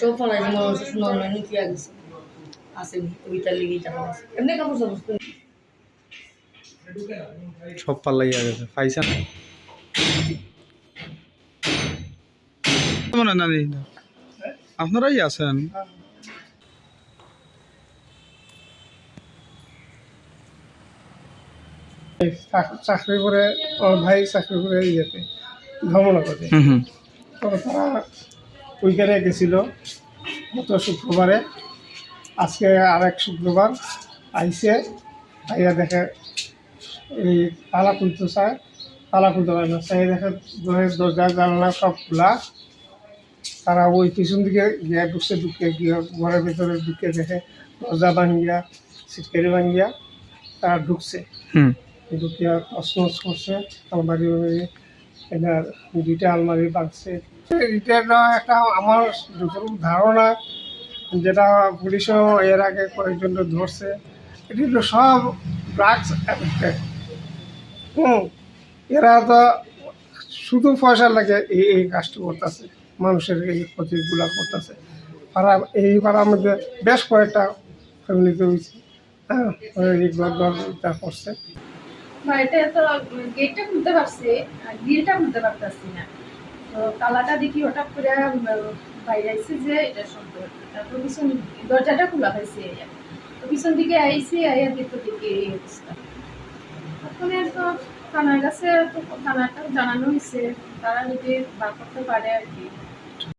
সব ফলাই যে মানুষ নর্মাল নীতি আগেছে আসেনি ওইটার লিগে টাকা আছে। এমনি কাপড় সাপড় তো সব পাল্লাইয়া গেছে। পাইছা না? মনে নানি আপনারাই আছেন? চাকরি করে আমার ভাই চাকরি করে ইয়েতে হুম। তো তারা উইকেন্ডে গেছিল গত শুক্রবারে। আজকে আর এক শুক্রবার আইসে আইয়া দেখে এই তালা খুলতে চায় তালা খুলতে পারে না চাই দেখে দরজা জানলা সব খোলা। তারা ওই পিছন দিকে গিয়ে ঢুকছে ঢুকে গিয়ে ঘরের ভিতরে ঢুকে দেখে দরজা ভাঙ্গিয়া সিটকারি ভাঙ্গিয়া তারা ঢুকছে। ঢুকিয়া তসমস করছে আলমারি উলমারি এটা দুইটা আলমারি বাঁধছে। এটা একটা আমার যতটুকু ধারণা, যেটা পুলিশও এর আগে কয়েকজন ধরছে। এটি তো সব ড্রাগস হুম, এরা তো শুধু পয়সা লাগে এই এই কাজটা করতেছে, মানুষের এই ক্ষতিগুলো করতেছে। পাড়া এই পাড়ার মধ্যে বেশ কয়েকটা ফ্যামিলিতে হয়েছে। হ্যাঁ এই করছে বাড়িতে তো গেটটা খুলতে পারছি গ্রিলটা খুলতে পারতাছি না। তো তালাটা দেখি হঠাৎ করে উম, বাইরে আইসি যে এটা হচ্ছে। তারপর পিছন দরজাটা খোলা হয়েছে তো পিছন দিকে আইসি আইয়া দেখতে দেখি এই অবস্থা। ওখানে তো থানার কাছে থানাটা জানানো হয়েছে তারা যদি বার করতে পারে আর কি।